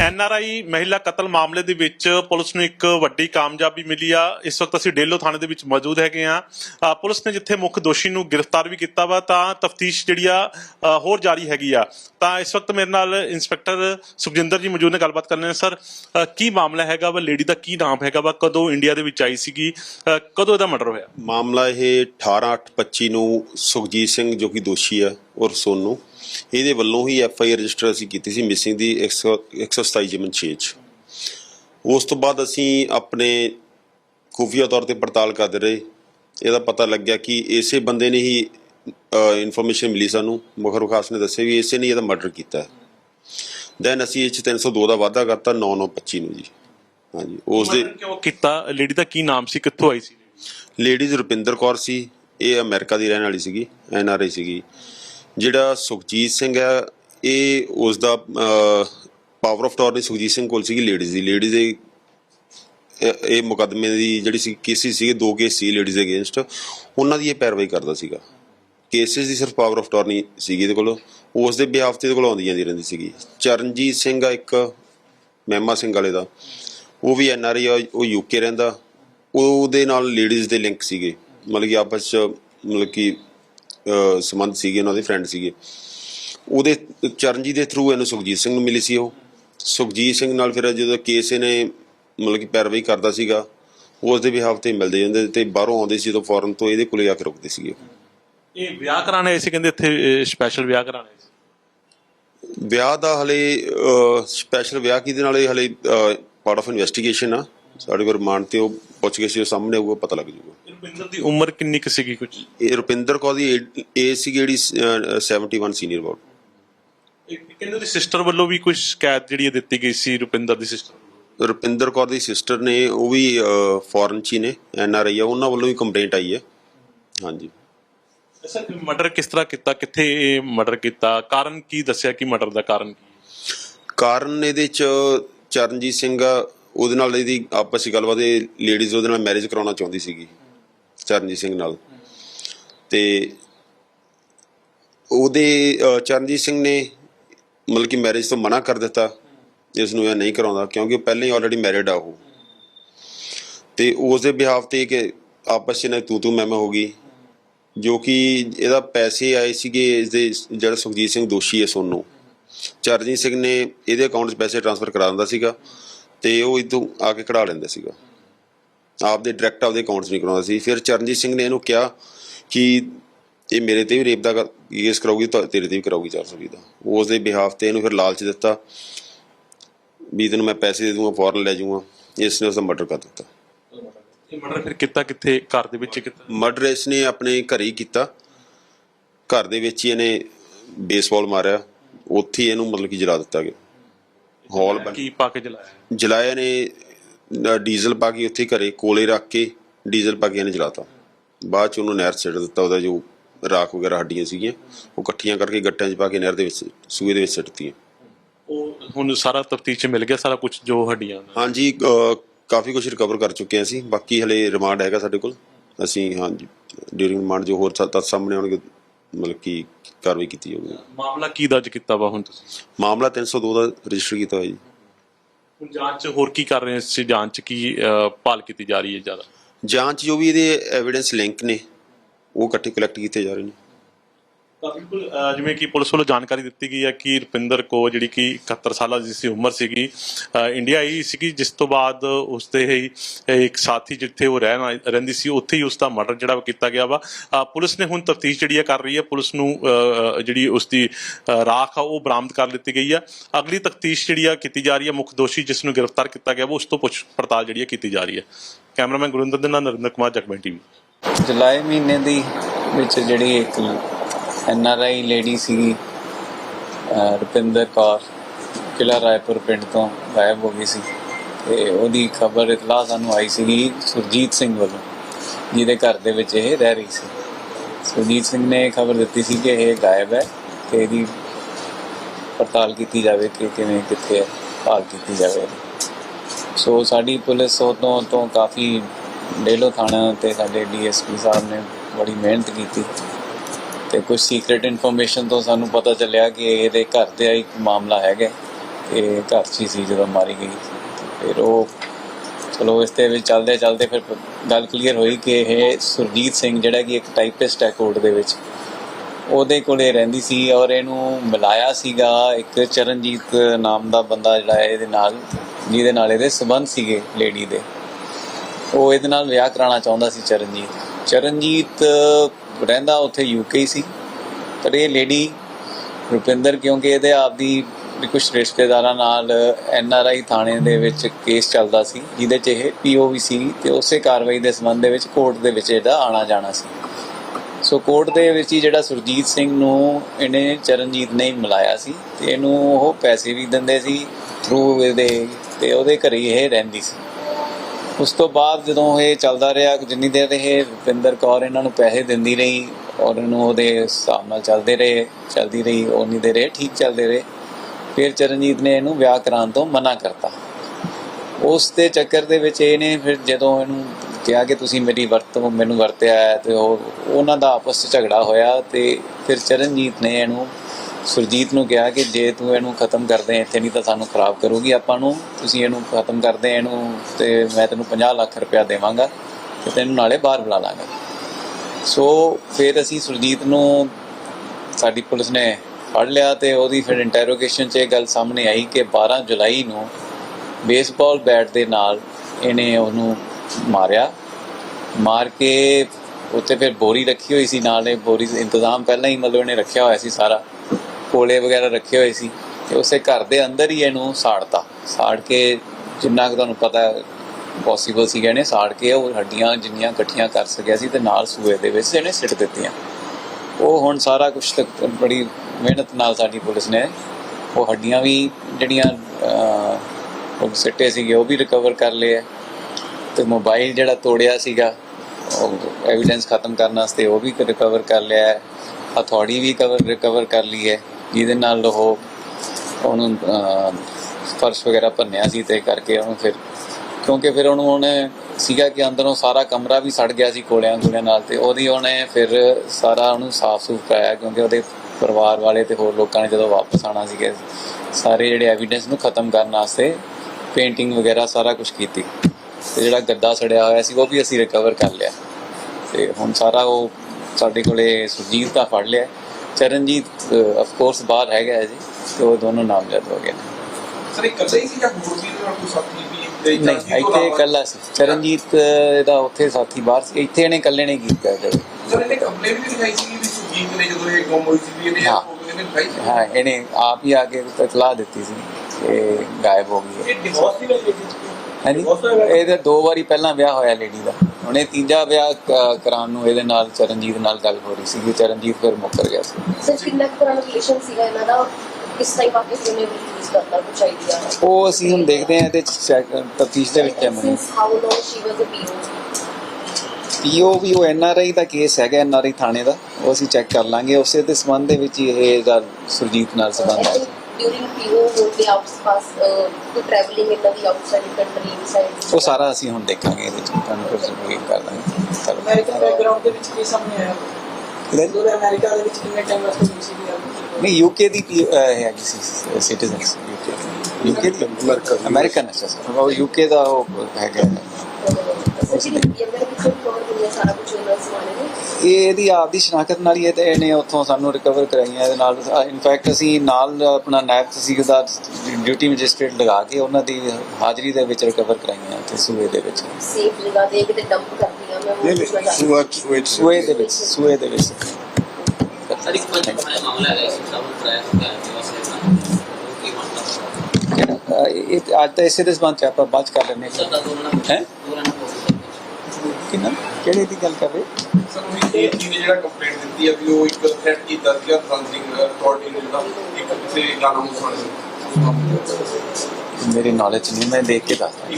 N R I ਮਹਿਲਾ ਕਤਲ ਮਾਮਲੇ ਦੇ ਵਿੱਚ ਪੁਲਿਸ ਨੂੰ ਇੱਕ ਵੱਡੀ ਕਾਮਯਾਬੀ ਮਿਲੀ ਆ। ਇਸ ਵਕਤ ਅਸੀਂ ਡੇਲੋ ਥਾਣੇ ਦੇ ਵਿੱਚ ਮੌਜੂਦ ਹੈਗੇ ਆ। ਪੁਲਿਸ ਨੇ ਜਿੱਥੇ ਮੁੱਖ ਦੋਸ਼ੀ ਨੂੰ ਗ੍ਰਿਫਤਾਰ ਵੀ ਕੀਤਾ ਵਾ, ਤਾਂ ਤਫਤੀਸ਼ ਜਿਹੜੀ ਆ ਹੋਰ ਜਾਰੀ ਹੈਗੀ ਆ। ਤਾਂ ਇਸ ਵਕਤ ਮੇਰੇ ਨਾਲ ਇੰਸਪੈਕਟਰ ਸੁਖਜਿੰਦਰ ਜੀ ਮੌਜੂਦ ਨੇ, ਗੱਲਬਾਤ ਕਰਨੇ ਨੇ। ਸਰ ਕੀ ਮਾਮਲਾ ਹੈਗਾ ਵਾ? ਲੇਡੀ ਦਾ ਕੀ ਨਾਮ ਹੈਗਾ ਵਾ? ਕਦੋਂ ਇੰਡੀਆ ਦੇ ਵਿੱਚ ਆਈ ਸੀਗੀ? ਕਦੋਂ ਇਹਦਾ ਮਰਡਰ ਹੋਇਆ? ਮਾਮਲਾ ਇਹ 18/8/25 ਨੂੰ ਸੁਖਜੀਤ ਸਿੰਘ ਜੋ ਕਿ ਦੋਸ਼ੀ ਆ ਔਰ ਸੋਨੂ ਇਹਦੇ ਵੱਲੋਂ ਹੀ ਐਫ ਆਈ ਰਜਿਸਟਰ ਅਸੀਂ ਕੀਤੀ ਸੀ ਮਿਸਿੰਗ ਦੀ 100 127 ਜਿਮਨ 6 ਚ। ਉਸ ਤੋਂ ਬਾਅਦ ਅਸੀਂ ਆਪਣੇ ਖੁਫੀਆ ਤੌਰ ਤੇ ਪੜਤਾਲ ਕਰਦੇ ਰਹੇ। ਇਹਦਾ ਪਤਾ ਲੱਗਿਆ ਕਿ ਇਸੇ ਬੰਦੇ ਨੇ ਹੀ ਇਨਫੋਰਮੇਸ਼ਨ ਮਿਲੀ ਸਾਨੂੰ। ਮੁਖਰ ਖਾਸ ਨੇ ਦੱਸਿਆ ਵੀ ਇਸੇ ਨੇ ਇਹਦਾ ਮਰਡਰ ਕੀਤਾ। ਦੈਨ ਅਸੀਂ ਇਹ 'ਚ 302 ਦਾ ਵਾਅਦਾ ਕਰਤਾ 9925 ਨੂੰ ਜੀ। ਹਾਂਜੀ ਉਸ ਦੇ ਕਿਉਂ ਕੀਤਾ? ਲੇਡੀ ਦਾ ਕੀ ਨਾਮ ਸੀ? ਕਿੱਥੋਂ ਆਈ ਸੀ? ਲੇਡੀਜ਼ ਰੁਪਿੰਦਰ ਕੌਰ ਸੀ। ਇਹ ਅਮਰੀਕਾ ਦੀ ਰਹਿਣ ਵਾਲੀ ਸੀਗੀ ਐਨ ਆਰ ਆਈ ਸੀਗੀ। ਜਿਹੜਾ ਸੁਖਜੀਤ ਸਿੰਘ ਹੈ, ਇਹ ਉਸ ਦਾ power of attorney Sukhjit Singh ਕੋਲ ਸੀਗੀ ਲੇਡੀਜ਼ ਦੀ। ਲੇਡੀਜ਼ ਦੇ, ਇਹ- ਇਹ ਮੁਕੱਦਮੇ ਦੀ ਜਿਹੜੀ ਸੀ ਕੇਸਿਸ ਸੀਗੇ, ਦੋ ਕੇਸ ਸੀ ਲੇਡੀਜ਼ ਦੇ ਅਗੇਂਸਟ ਉਹਨਾਂ ਦੀ ਇਹ ਪੈਰਵਾਈ ਕਰਦਾ ਸੀਗਾ। ਕੇਸਿਸ ਦੀ ਸਿਰਫ ਪਾਵਰ ਆਫ ਟਾਰਨੀ ਸੀਗੀ ਇਹਦੇ ਕੋਲ। ਉਸ ਦੇ ਬਿਹਾਫ ਤੇ ਇਹਦੇ ਕੋਲ ਆਉਂਦੀ ਜਾਂਦੀ ਰਹਿੰਦੀ ਸੀਗੀ। ਚਰਨਜੀਤ ਸਿੰਘ ਆ ਇੱਕ, ਮਹਿਮਾ ਸਿੰਘ ਵਾਲੇ ਦਾ। ਉਹ ਵੀ ਐਨ ਆਰ ਆਈ ਉਹ ਯੂਕੇ ਰਹਿੰਦਾ। ਉਹਦੇ ਨਾਲ ਲੇਡੀਜ਼ ਦੇ ਲਿੰਕ ਸੀਗੇ। ਮਤਲਬ ਕਿ ਆਪਸ ਚ, ਮਤਲਬ ਕਿ ਸੰਬੰਧ ਸੀਗੇ ਉਹਨਾਂ ਦੇ ਫਰੈਂਡ ਸੀਗੇ। ਉਹਦੇ ਚਰਨਜੀਤ ਦੇ ਥਰੂ ਇਹਨੂੰ ਸੁਖਜੀਤ ਸਿੰਘ ਨੂੰ ਮਿਲੀ ਸੀ ਉਹ। ਸੁਖਜੀਤ ਸਿੰਘ ਨਾਲ ਫਿਰ ਜਦੋਂ ਕੇਸ ਇਹਨੇ ਮਤਲਬ ਕਿ ਪੈਰਵਾਈ ਕਰਦਾ ਸੀਗਾ ਉਸ ਦੇ ਬਿਹਾਫ ਤੇ ਮਿਲਦੇ ਜਾਂਦੇ ਤੇ ਬਾਹਰੋਂ ਆਉਂਦੇ ਸੀ ਜਦੋਂ ਫੋਰਨ ਤੋਂ ਇਹਦੇ ਕੋਲੇ ਆ ਕੇ ਰੁਕਦੇ ਸੀਗੇ ਇਹ ਵਿਆਹ ਕਰਾਣੇ ਸੀ ਕਹਿੰਦੇ ਇੱਥੇ ਸਪੈਸ਼ਲ ਵਿਆਹ ਕਰਾਣੇ ਸੀ। ਵਿਆਹ ਦਾ ਹਲੇ ਸਪੈਸ਼ਲ ਵਿਆਹ ਕਿਹਦੇ ਨਾਲ ਇਹ ਹਲੇ ਪਾਰਟ ਆਫ ਇਨਵੈਸਟੀਗੇਸ਼ਨ ਆ। ਸਾਡੇ ਕੋਲ ਰਿਮਾਂਡ ਤੇ ਉਹ ਪੁੱਛ ਕੇ ਸੀ ਉਹ ਸਾਹਮਣੇ ਆਊਗਾ ਪਤਾ ਲੱਗ ਜਾਊਗਾ। ਰੁਪਿੰਦਰ ਦੀ ਉਮਰ ਕਿੰਨੀ ਕੁ ਸੀਗੀ ਕੁਝ? ਇਹ ਰੁਪਿੰਦਰ ਕੌਰ ਦੀ ਏਜ ਸੀ ਜਿਹੜੀ ਅਹ, 71 ਸੀਨੀਅਰ ਬੋਰਡ ਕਹਿੰਦੇ ਉਹਦੀ ਸਿਸਟਰ ਵੱਲੋਂ ਵੀ ਕੋਈ ਸ਼ਿਕਾਇਤ ਜਿਹੜੀ ਦਿੱਤੀ ਗਈ ਸੀ ਰੁਪਿੰਦਰ ਦੀ ਸਿਸਟਰ ਰੁਪਿੰਦਰ ਕੌਰ ਦੀ ਸਿਸਟਰ ਨੇ ਉਹ ਵੀ ਫੋਰਨ ਚ ਹੀ ਨੇ ਐਨ ਆਰ ਆਈ ਆ ਉਹਨਾਂ ਵੱਲੋਂ ਵੀ ਕੰਪਲੇਂਟ ਆਈ ਹੈ। ਹਾਂਜੀ। ਸਰ ਮਰਡਰ ਕਿਸ ਤਰ੍ਹਾਂ ਕੀਤਾ ਕਿੱਥੇ ਇਹ ਮਰਡਰ ਕੀਤਾ ਕਾਰਨ ਕੀ ਦੱਸਿਆ ਕਿ ਮਰਡਰ ਦਾ ਕਾਰਨ ਕਾਰਨ ਇਹਦੇ ਚ ਚਰਨਜੀਤ ਸਿੰਘ ਉਹਦੇ ਨਾਲ ਇਹਦੀ ਆਪਸ ਵਿੱਚ ਗੱਲਬਾਤ, ਇਹ ਲੇਡੀਜ਼ ਉਹਦੇ ਨਾਲ ਮੈਰਿਜ ਕਰਾਉਣਾ ਚਾਹੁੰਦੀ ਸੀਗੀ, ਚਰਨਜੀਤ ਸਿੰਘ ਨਾਲ। ਤੇ ਉਹਦੇ ਚਰਨਜੀਤ ਸਿੰਘ ਨੇ ਮਤਲਬ ਕਿ ਮੈਰਿਜ ਤੋਂ ਮਨਾ ਕਰ ਦਿੱਤਾ, ਇਸ ਨੂੰ ਇਹ ਨਹੀਂ ਕਰਾਉਂਦਾ, ਕਿਉਂਕਿ ਉਹ ਪਹਿਲਾਂ ਹੀ ਆਲਰੇਡੀ ਮੈਰਿਡ ਆ ਉਹ। ਤੇ ਉਸ ਦੇ ਬਿਹਾਫ ਤੇ ਕਿ ਆਪਸ ਵਿੱਚ ਤੂੰ ਤੂੰ ਮੈਂ ਮੈਂ ਹੋ ਗਈ, ਜੋ ਕਿ ਇਹਦਾ ਪੈਸੇ ਆਏ ਸੀਗੇ ਇਸ ਦੇ ਜਿਹੜਾ ਸੁਖਜੀਤ ਸਿੰਘ ਦੋਸ਼ੀ ਹੈ ਸੋਨੂੰ। ਚਰਨਜੀਤ ਸਿੰਘ ਨੇ ਇਹਦੇ ਅਕਾਊਂਟ 'ਚ ਪੈਸੇ ਟ੍ਰਾਂਸਫਰ ਕਰਾ ਦਿੰਦਾ ਸੀਗਾ। ਤੇ ਉਹ ਇਦੋਂ ਆ ਕੇ ਕਢਾ ਲੈਂਦਾ ਸੀਗਾ। ਆਪਦੇ ਡਾਇਰੈਕਟ ਆਪਦੇ ਅਕਾਊਂਟ 'ਚ ਨਹੀਂ ਕਰਾਉਂਦਾ ਸੀ। ਫਿਰ ਚਰਨਜੀਤ ਸਿੰਘ ਨੇ ਇਹਨੂੰ ਕਿਹਾ ਕਿ ਇਹ ਮੇਰੇ ਤੇ ਵੀ ਰੇਪ ਦਾ ਕੇਸ ਕਰਾਉਗੀ ਤਾਂ ਤੇਰੇ ਤੇ ਵੀ ਕਰਾਉਗੀ 420 ਦਾ। ਉਸ ਦੇ ਬਿਹਾਫ ਤੇ ਇਹਨੂੰ ਫਿਰ ਲਾਲਚ ਦਿੱਤਾ ਵੀ ਤੈਨੂੰ ਮੈਂ ਪੈਸੇ ਦੇ ਦੂੰਗਾ ਫੌਰਨ ਲੈ ਜਾਊਂਗਾ। ਇਸ ਨੇ ਉਸ ਦਾ ਮਰਡਰ ਕਰ ਦਿੱਤਾ। ਇਹ ਮਰਡਰ ਫਿਰ ਕੀਤਾ ਕਿੱਥੇ? ਘਰ ਦੇ ਵਿੱਚ ਕੀਤਾ? ਮਰਡਰ ਇਸ ਨੇ ਆਪਣੇ ਘਰੇ ਹੀ ਕੀਤਾ। ਘਰ ਦੇ ਵਿੱਚ ਹੀ ਇਹਨੇ ਬੇਸਬਾਲ ਮਾਰਿਆ। ਉੱਥੇ ਇਹਨੂੰ ਮਤਲਬ ਕਿ ਜਲਾ ਦਿੱਤਾ ਗਿਆ। ਹਾਲ ਬਣ ਕੀ ਪਾ ਕੇ ਜਲਾਇਆ? ਜਲਾਇਆ ਨੇ ਅ, ਡੀਜ਼ਲ ਪਾ ਕੇ ਉੱਥੇ ਘਰੇ ਕੋਲੇ ਰੱਖ ਕੇ ਡੀਜ਼ਲ ਪਾ ਕੇ ਇਹਨੇ ਜਲਾਤਾ। ਬਾਅਦ ਚ ਉਹਨੂੰ ਨਹਿਰ 'ਚ ਸਿੱਟ ਦਿੱਤਾ ਉਹਦਾ ਜੋ ਰਾਖ ਵਗੈਰਾ ਹੱਡੀਆਂ ਸੀਗੀਆਂ ਉਹ ਇਕੱਠੀਆਂ ਕਰਕੇ ਗੱਟਿਆਂ 'ਚ ਪਾ ਕੇ ਨਹਿਰ ਦੇ ਵਿੱਚ ਸੂਏ ਦੇ ਵਿੱਚ ਸਿੱਟਤੀਆਂ ਉਹ ਹੁਣ ਸਾਰਾ ਤਫਤੀਸ਼ ਚ ਮਿਲ ਗਿਆ ਸਾਰਾ ਕੁਝ ਜੋ ਹੱਡੀਆਂ ਦਾ? ਹਾਂਜੀ ਅ, ਕਾਫੀ ਕੁਝ ਰਿਕਵਰ ਕਰ ਚੁੱਕੇ ਹਾਂ ਅਸੀਂ। ਬਾਕੀ ਹਲੇ ਰਿਮਾਂਡ ਹੈਗਾ ਸਾਡੇ ਕੋਲ। ਅਸੀਂ ਹਾਂਜੀ ਡਿਊਰਿੰਗ ਰਿਮਾਂਡ ਜੋ ਹੋਰ ਤੱਥ ਸਾਹਮਣੇ ਆਉਣਗੇ ਮਤਲਬ ਕਿ ਕਾਰਵਾਈ ਕੀਤੀ ਜਾਊਗੀ। ਮਾਮਲਾ ਕੀ ਦਰਜ ਕੀਤਾ ਵਾ ਹੁਣ ਤੁਸੀਂ? ਮਾਮਲਾ 302 ਦਾ ਰਜਿਸਟਰ ਕੀਤਾ ਹੋਇਆ ਜੀ। ਹੁਣ ਜਾਂਚ ਹੋਰ ਕੀ ਕਰ ਰਹੇ ਹੋ ਇਸ ਜਾਂਚ ਚ ਕੀ ਅਹ, ਭਾਲ ਕੀਤੀ ਜਾ ਰਹੀ ਹੈ ਜ਼ਿਆਦਾ? ਜਾਂਚ ਜੋ ਵੀ ਇਹਦੇ ਐਵੀਡੈਂਸ ਲਿੰਕ ਨੇ ਉਹ ਇਕੱਠੇ ਕਲੈਕਟ ਕੀਤੇ ਜਾ ਰਹੇ ਨੇ। ਤਾਂ ਬਿਲਕੁਲ ਜਿਵੇਂ ਕਿ ਪੁਲਿਸ ਵੱਲੋਂ ਜਾਣਕਾਰੀ ਦਿੱਤੀ ਗਈ ਹੈ ਕਿ ਰੁਪਿੰਦਰ ਕੋ ਜਿਹੜੀ ਕਿ 71 ਸਾਲਾਂ ਦੀ ਸੀ, ਉਮਰ ਸੀਗੀ ਇੰਡੀਆ ਆਈ ਸੀਗੀ, ਜਿਸ ਤੋਂ ਬਾਅਦ ਉਸ ਦੇ ਹੀ ਇੱਕ ਸਾਥੀ ਜਿੱਥੇ ਉਹ ਰਹਿਣ ਰਹਿੰਦੀ ਸੀ, ਉੱਥੇ ਹੀ ਉਸ ਦਾ ਮਰਡਰ ਜਿਹੜਾ ਵਾ ਕੀਤਾ ਗਿਆ ਵਾ। ਪੁਲਿਸ ਨੇ ਹੁਣ ਤਫਤੀਸ਼ ਜਿਹੜੀ ਹੈ ਕਰ ਰਹੀ ਹੈ, ਪੁਲਿਸ ਨੂੰ ਜਿਹੜੀ ਉਸ ਦੀ ਰਾਖ ਆ, ਉਹ ਬਰਾਮਦ ਕਰ ਲਿੱਤੀ ਗਈ ਆ। ਅਗਲੀ ਤਫਤੀਸ਼ ਜਿਹੜੀ ਆ ਕੀਤੀ ਜਾ ਰਹੀ ਹੈ, ਮੁੱਖ ਦੋਸ਼ੀ ਜਿਸ ਨੂੰ ਗ੍ਰਿਫਤਾਰ ਕੀਤਾ ਗਿਆ ਵਾ, ਉਸ ਤੋਂ ਪੁੱਛ ਪੜਤਾਲ ਜਿਹੜੀ ਹੈ ਕੀਤੀ ਜਾ ਰਹੀ ਹੈ। ਕੈਮਰਾਮੈਨ ਗੁਰਿੰਦਰ ਦੇ ਨਾਲ ਨਰਿੰਦਰ ਕੁਮਾਰ ਜਗਮੈਂ ਟੀਵੀ। ਜੁਲਾਈ ਮਹੀਨੇ ਦੀ ਵਿੱਚ ਜਿਹੜੀ ਇੱਕ ਐਨ ਆਰ ਆਈ ਲੇਡੀ ਸੀ। ਰੁਪਿੰਦਰ ਕੌਰ ਕਿਲਾ ਰਾਏਪੁਰ ਪਿੰਡ ਤੋਂ ਗਾਇਬ ਹੋ ਗਈ ਸੀ। ਤੇ ਉਹਦੀ ਖਬਰ ਇਤਲਾਹ ਸਾਨੂੰ ਆਈ ਸੀਗੀ ਸੁਰਜੀਤ ਸਿੰਘ ਵੱਲੋਂ, ਜਿਹਦੇ ਘਰ ਦੇ ਵਿੱਚ ਇਹ ਰਹਿ ਰਹੀ ਸੀ। ਸੁਰਜੀਤ ਸਿੰਘ ਨੇ ਖਬਰ ਦਿੱਤੀ ਸੀ ਕਿ ਇਹ ਗਾਇਬ ਹੈ ਤੇ ਇਹਦੀ ਪੜਤਾਲ ਕੀਤੀ ਜਾਵੇ ਕਿ ਕਿਵੇਂ, ਕਿੱਥੇ ਹੈ, ਭਾਲ ਕੀਤੀ ਜਾਵੇ। ਸੋ ਸਾਡੀ ਪੁਲਿਸ ਉਦੋਂ ਤੋਂ ਕਾਫੀ ਡੇਲੋ ਥਾਣਾ ਤੇ ਸਾਡੇ ਡੀਐਸਪੀ ਸਾਹਿਬ ਨੇ ਬੜੀ ਮਿਹਨਤ ਕੀਤੀ। ਤੇ ਕੁਝ ਸੀਕ੍ਰੀਟ ਇਨਫੋਰਮੇਸ਼ਨ ਤੋਂ ਸਾਨੂੰ ਪਤਾ ਚੱਲਿਆ ਕਿ ਇਹਦੇ ਘਰ ਦੇ ਇੱਕ ਮਾਮਲਾ ਹੈਗਾ ਇਹ ਘਰ 'ਚ ਹੀ ਸੀ ਜਦੋਂ ਮਾਰੀ ਗਈ। ਫਿਰ ਉਹ ਚਲੋ ਇਸ 'ਤੇ ਵਿੱਚ ਚੱਲਦੇ ਚੱਲਦੇ ਫਿਰ ਗੱਲ ਕਲੀਅਰ ਹੋਈ ਕਿ ਇਹ ਸੁਰਜੀਤ ਸਿੰਘ ਜਿਹੜਾ ਕਿ ਇੱਕ ਟਾਈਪਿਸਟ ਹੈ ਕੋਰਟ ਦੇ ਵਿੱਚ, ਉਹਦੇ ਕੋਲੇ ਰਹਿੰਦੀ ਸੀ ਔਰ ਇਹਨੂੰ ਮਿਲਾਇਆ ਸੀਗਾ ਇੱਕ ਚਰਨਜੀਤ ਨਾਮ ਦਾ ਬੰਦਾ ਜਿਹੜਾ ਹੈ ਇਹਦੇ ਨਾਲ, ਜਿਹਦੇ ਨਾਲ ਇਹਦੇ ਸਬੰਧ ਸੀਗੇ ਲੇਡੀ ਦੇ। ਉਹ ਇਹਦੇ ਨਾਲ ਵਿਆਹ ਕਰਾਉਣਾ ਚਾਹੁੰਦਾ ਸੀ ਚਰਨਜੀਤ। ਚਰਨਜੀਤ ਰਹਿੰਦਾ ਉੱਥੇ ਯੂਕੇ ਸੀ। ਪਰ ਇਹ ਲੇਡੀ ਰੁਪਿੰਦਰ, ਕਿਉਂਕਿ ਇਹਦੇ ਆਪਦੀ ਵੀ ਕੁਝ ਰਿਸ਼ਤੇਦਾਰਾਂ ਨਾਲ ਐਨ ਆਰ ਆਈ ਥਾਣੇ ਦੇ ਵਿੱਚ ਕੇਸ ਚੱਲਦਾ ਸੀ, ਜਿਹਦੇ 'ਚ ਇਹ ਪੀਓਵੀ ਸੀ ਤੇ ਉਸੇ ਕਾਰਵਾਈ ਦੇ ਸੰਬੰਧ ਦੇ ਵਿੱਚ ਕੋਰਟ ਦੇ ਵਿੱਚ ਇਹਦਾ ਆਣਾ ਜਾਣਾ ਸੀ। ਸੋ ਕੋਰਟ ਦੇ ਵਿੱਚ ਹੀ ਜਿਹੜਾ ਸੁਰਜੀਤ ਸਿੰਘ ਨੂੰ ਇਹਨੇ ਚਰਨਜੀਤ ਨੇ ਹੀ ਮਿਲਾਇਆ ਸੀ ਤੇ ਇਹਨੂੰ ਉਹ ਪੈਸੇ ਵੀ ਦਿੰਦੇ ਸੀ ਥਰੂ ਇਹਦੇ ਤੇ ਉਹਦੇ ਘਰੇ ਹੀ ਇਹ ਰਹਿੰਦੀ ਸੀ। ਉਸ ਤੋਂ ਬਾਅਦ ਜਦੋਂ ਇਹ ਚੱਲਦਾ ਰਿਹਾ, ਜਿੰਨੀ ਦੇਰ ਇਹ ਰੁਪਿੰਦਰ ਕੌਰ ਇਹਨਾਂ ਨੂੰ ਪੈਸੇ ਦਿੰਦੀ ਰਹੀ ਔਰ ਇਹਨੂੰ ਉਹਦੇ ਹਿਸਾਬ ਨਾਲ ਚੱਲਦੇ ਰਹੇ, ਚੱਲਦੀ ਰਹੀ ਉਨੀ ਦੇਰ ਇਹ ਠੀਕ ਚੱਲਦੇ ਰਹੇ, ਫਿਰ ਚਰਨਜੀਤ ਨੇ ਇਹਨੂੰ ਵਿਆਹ ਕਰਾਉਣ ਤੋਂ ਮਨਾ ਕਰਤਾ। ਉਸ ਦੇ ਚੱਕਰ ਦੇ ਵਿੱਚ ਇਹਨੇ ਫਿਰ ਜਦੋਂ ਇਹਨੂੰ ਕਿਹਾ ਕਿ ਤੁਸੀਂ ਮੇਰੀ ਵਰਤੋਂ, ਮੈਨੂੰ ਵਰਤਿਆ ਹੈ ਤੇ ਉਹ, ਉਹਨਾਂ ਦਾ ਆਪਸ ਵਿੱਚ ਝਗੜਾ ਹੋਇਆ ਤੇ ਫਿਰ ਚਰਨਜੀਤ ਨੇ ਇਹਨੂੰ ਸੁਰਜੀਤ ਨੂੰ ਕਿਹਾ ਕਿ ਜੇ ਤੂੰ ਇਹਨੂੰ ਖਤਮ ਕਰਦੇ, ਇੱਥੇ ਨਹੀਂ ਤਾਂ ਸਾਨੂੰ ਖਰਾਬ ਕਰੂਗੀ। ਆਪਾਂ ਨੂੰ, ਤੁਸੀਂ ਇਹਨੂੰ ਖਤਮ ਕਰਦੇ, ਇਹਨੂੰ ਤੇ ਮੈਂ ਤੈਨੂੰ 50 ਲੱਖ ਰੁਪਇਆ ਦੇਵਾਂਗਾ ਤੇ ਤੈਨੂੰ ਨਾਲੇ ਬਾਹਰ ਬੁਲਾ ਲਾਂਗਾ। ਸੋ ਫਿਰ ਅਸੀਂ ਸੁਰਜੀਤ ਨੂੰ ਸਾਡੀ ਪੁਲਿਸ ਨੇ ਫੜ ਲਿਆ ਤੇ ਉਹਦੀ ਫਿਰ ਇੰਟਰੋਗੇਸ਼ਨ 'ਚ ਇਹ ਗੱਲ ਸਾਹਮਣੇ ਆਈ ਕਿ 12 ਜੁਲਾਈ ਨੂੰ ਬੇਸਬਾਲ ਬੈਟ ਦੇ ਨਾਲ ਇਹਨੇ ਉਹਨੂੰ ਮਾਰਿਆ। ਮਾਰ ਕੇ ਉੱਤੇ ਫਿਰ ਬੋਰੀ ਰੱਖੀ ਹੋਈ ਸੀ, ਨਾਲ ਇਹ ਬੋਰੀ ਇੰਤਜ਼ਾਮ ਪਹਿਲਾਂ ਹੀ ਮਤਲਬ ਇਹਨੇ ਰੱਖਿਆ ਹੋਇਆ ਸੀ ਸਾਰਾ। ਕੋਲੇ ਵਗੈਰਾ ਰੱਖੇ ਹੋਏ ਸੀ ਤੇ ਉਸੇ ਘਰ ਦੇ ਅੰਦਰ ਹੀ ਇਹਨੂੰ ਸਾੜਤਾ। ਸਾੜ ਕੇ ਜਿੰਨਾ ਕੁ ਤੁਹਾਨੂੰ ਪਤਾ ਪੋਸੀਬਲ ਸੀ ਇਹਨੇ ਸਾੜ ਕੇ ਉਹ ਹੱਡੀਆਂ ਜਿੰਨੀਆਂ ਇਕੱਠੀਆਂ ਕਰ ਸਕਿਆ ਸੀ ਤੇ ਨਾਲ ਸੂਏ ਦੇ ਵਿੱਚ ਇਹਨੇ ਸਿੱਟ ਦਿੱਤੀਆਂ। ਉਹ ਹੁਣ ਸਾਰਾ ਕੁਝ ਬੜੀ ਮਿਹਨਤ ਨਾਲ ਸਾਡੀ ਪੁਲਿਸ ਨੇ ਉਹ ਹੱਡੀਆਂ ਵੀ ਜਿਹੜੀਆਂ ਉਹ ਸਿੱਟੇ ਸੀਗੇ, ਉਹ ਵੀ ਰਿਕਵਰ ਕਰ ਲਏ ਹੈ ਤੇ ਮੋਬਾਈਲ ਜਿਹੜਾ ਤੋੜਿਆ ਸੀਗਾ, ਉਹ ਐਵੀਡੈਂਸ ਖਤਮ ਕਰਨ ਵਾਸਤੇ ਉਹ ਵੀ ਰਿਕਵਰ ਕਰ ਲਿਆ ਹਥੌੜੀ ਵੀ ਕਵਰ ਰਿਕਵਰ ਕਰ ਲਈ ਹੈ। ਜਿਹਦੇ ਨਾਲ ਉਹ ਉਹਨੂੰ ਅਹ, ਫਰਸ਼ ਵਗੈਰਾ ਭੰਨਿਆ ਸੀ ਤੇ ਕਰਕੇ ਉਹਨੂੰ ਫਿਰ ਕਿਉਂਕਿ ਫਿਰ ਉਹਨੂੰ ਉਹਨੇ ਸੀਗਾ ਕਿ ਅੰਦਰੋਂ ਸਾਰਾ ਕਮਰਾ ਵੀ ਸੜ ਗਿਆ ਸੀ ਕੋਲਿਆਂ ਕੋਲਿਆਂ ਨਾਲ ਤੇ ਉਹਦੀ ਉਹਨੇ ਫਿਰ ਸਾਰਾ ਉਹਨੂੰ ਸਾਫ਼ ਸੂਫ ਕਰਾਇਆ ਕਿਉਂਕਿ ਉਹਦੇ ਪਰਿਵਾਰ ਵਾਲੇ ਤੇ ਹੋਰ ਲੋਕਾਂ ਨੇ ਜਦੋਂ ਵਾਪਸ ਆਣਾ ਸੀਗੇ ਸਾਰੇ ਜਿਹੜੇ ਐਵੀਡੈਂਸ ਨੂੰ ਖਤਮ ਕਰਨ ਵਾਸਤੇ ਪੇਂਟਿੰਗ ਵਗੈਰਾ ਸਾਰਾ ਕੁਝ ਕੀਤੀ ਤੇ ਜਿਹੜਾ ਗੱਦਾ ਸੜਿਆ ਹੋਇਆ ਸੀ ਉਹ ਵੀ ਅਸੀਂ ਰਿਕਵਰ ਕਰ ਲਿਆ ਤੇ ਹੁਣ ਸਾਰਾ ਉਹ ਸਾਡੇ ਕੋਲੇ ਸੁਰਜੀਤ ਦਾ ਫੜ ਲਿਆ। ਚਰਨਜੀਤ ਆਫ ਕੋਰਸ ਬਾਹਰ ਹੈਗਾ ਜੀ ਤੇ ਉਹ ਦੋਨੋਂ ਨਾਮਜ਼ਦ ਹੋ ਗਏ ਨੇ। ਸਰ ਇਹ ਇਕੱਲਾ ਹੀ ਸੀ ਜਾਂ ਹੋਰ ਵੀ ਇਹਦੇ ਨਾਲ ਕੋਈ ਸਾਥੀ ਵੀ ਤੇ ਨਹੀਂ ਚਾਚੀ ਤੋਂ ਇੱਥੇ ਇਲਾਵਾ- ਇਕੱਲਾ ਸੀ। ਚਰਨਜੀਤ ਦਾ ਉੱਥੇ ਸਾਥੀ ਬਾਹਰ ਸੀ। ਇੱਥੇ ਇਹਨੇ ਇਕੱਲੇ ਨੇ ਕੀਤਾ ਹੈ ਸਰ ਇਹਨੇ ਕੰਪਲੇਂਟ ਵੀ ਦਿਖਾਈ ਸੀ ਵੀ ਸੁਜੀਤ ਨੇ ਜਦੋਂ ਇਹ ਗੁੰਮ ਹੋਈ ਸੀ ਵੀ ਇਹਨੇ ਹਾਂ। ਆਪ ਹੀ ਆ ਕੇ ਇਤਲਾਹ ਦਿੱਤੀ ਸੀ ਕਿ ਗਾਇਬ ਹੋ ਗਈ ਹੈ। ਇਹ ਡਿਵੋਰਸ ਦੀ ਗੱਲ ਕੀਤੀ ਹਾਂਜੀ। ਇਹਦੇ ਦੋ ਵਾਰੀ ਪਹਿਲਾਂ ਵਿਆਹ ਹੋਇਆ ਲੇਡੀ ਦਾ। ਹੁਣ ਤੀਜਾ ਵਿਆਹ ਕ- ਕਰਾਉਣ ਨੂੰ ਇਹਦੇ ਨਾਲ ਚਰਨਜੀਤ ਨਾਲ ਗੱਲ ਹੋ ਰਹੀ ਸੀ ਚਰਨਜੀਤ ਫਿਰ ਮੁੱਕਰ ਗਿਆ ਸੀ। ਸਰ ਕਿੰਨਾ ਕੁ ਪੁਰਾਣਾ ਰਿਲੇਸ਼ਨ ਸੀਗਾ ਇਹਨਾਂ ਦਾ? ਕਿਸ ਟਾਈਮ ਵਾਪਸ ਉਹਨੇ ਰਿਲੀਜ਼ ਕਰਤਾ ਕੁਝ ਆਈਡੀਆ ਹੈ? ਉਹ ਅਸੀਂ ਹੁਣ ਦੇਖਦੇ ਹਾਂ ਇਹਦੇ ਤਫਤੀਸ਼ ਦੇ ਵਿੱਚ ਪੀਓ ਵੀ ਉਹ ਕੇਸ ਹੈਗਾ ਐਨ ਆਰ ਆਈ ਥਾਣੇ ਦਾ। ਉਹ ਅਸੀਂ ਚੈੱਕ ਕਰ ਲਾਂਗੇ ਉਸੇ ਦੇ ਸੰਬੰਧ ਦੇ ਵਿੱਚ ਹੀ ਇਹ ਗੱਲ ਸੁਰਜੀਤ ਨਾਲ ਸੰਬੰਧ ਹੈ। ਡਿਊਰਿੰਗ ਪੀਓ would they outpass uh, to traveling in the outside country inside ਉਹ ਸਾਰਾ ਅਸੀਂ ਹੁਣ ਦੇਖਾਂਗੇ ਇਹਦੇ ਚ ਤੁਹਾਨੂੰ ਫਿਰ ਜ਼ਰੂਰ ਕਰ ਦਾਂਗੇ। ਅਮਰੀਕਨ ਬੈਕਗ੍ਰਾਉਂਡ ਦੇ ਵਿੱਚ ਕੀ ਸਾਹਮਣੇ ਆਇਆ? ਜਦੋਂ ਅਮਰੀਕਾ ਦੇ ਵਿੱਚ ਕਿੰਨੇ ਟਾਈਮ ਵਾਸਤੇ ਹੋਈ ਸੀ ਗੱਲ ਨਹੀਂ ਯੂਕੇ ਦੀ ਹੈਗੀ ਸੀ ਸਿਟੀਜ਼ਨਸ ਯੂਕੇ ਯੂਕੇ ਦੀ। ਅਮਰੀਕਨ। ਹੈ ਸਰ ਉਹ ਯੂਕੇ ਦਾ ਉਹ ਹੈਗਾ। ਸੱਚੀ ਨਹੀਂ ਕਿਸੇ ਕਵਰ ਦੁਨੀਆ ਸਾਰਾ ਕੁਝ ਉਹਨਾਂ ਸਮਾਨੇ ਨੇ ਇਹ ਇਹਦੀ ਆਪਦੀ ਸ਼ਨਾਖਤ ਨਾਲ ਹੀ ਇਹ ਤੇ ਇਹਨੇ ਉੱਥੋਂ ਸਾਨੂੰ ਰਿਕਵਰ ਕਰਾਈਆਂ ਇਹਦੇ ਨਾਲ ਇਨਫੈਕਟ ਅਸੀਂ ਨਾਲ ਆਪਣਾ ਨਾਇਬ ਤਹਿਸੀਲਦਾਰ ਡਿਊਟੀ ਮੈਜਿਸਟ੍ਰੇਟ ਲਗਾ ਕੇ ਉਹਨਾਂ ਦੀ ਹਾਜ਼ਰੀ ਦੇ ਵਿੱਚ ਰਿਕਵਰ ਕਰਾਈਆਂ ਉੱਥੇ ਸੂਏ ਦੇ ਵਿੱਚ। ਸੇਫ ਜਗ੍ਹਾ ਦੇ ਕਿਤੇ ਡੰਪ ਕਰਦੀ ਆ ਮੈਂ ਪੁੱਛਣਾ ਚਾਹੁੰਦੀ। ਸੂਏ ਦੇ ਵਿੱਚ ਸੂਏ ਦੇ ਵਿੱਚ। ਸਰ ਇੱਕ ਪੰਜ ਦਾ ਮਾਮਲਾ ਹੈ ਦਾ ਦਾ ਦਿਵਸ ਹੈ ਇਹ ਅੱਜ ਤਾਂ ਇਸੇ ਦੇ ਸੰਬੰਧ ਚ ਆਪਾਂ ਬਾਅਦ ਕਰ ਲੈਂਦੇ ਹਾਂ। ਦਾ ਹੈ? ਕਿੰਨਾ? ਕਿਹੜੇ ਦੀ ਗੱਲ ਕਰ ਰਹੇ ਸਰ, ਉਹ ਇਹ ਚੀਜ਼ ਜਿਹੜਾ ਕੰਪਲੇਂਟ ਦਿੱਤੀ ਆ ਵੀ ਉਹ ਇੱਕ ਥ੍ਰੈਟ ਕੀਤਾ ਸੀਗਾ ਫਰਾਂਸਿੰਗ ਅਥਾਰਟੀ ਨੂੰ ਜਿਹੜਾ ਇੱਕ ਕਿਸੇ ਗਾਣਾ ਨੂੰ ਸੁਣਨ ਮੇਰੀ ਨੌਲੇਜ ਨਹੀਂ, ਮੈਂ ਦੇਖ ਕੇ ਦੱਸਦਾ।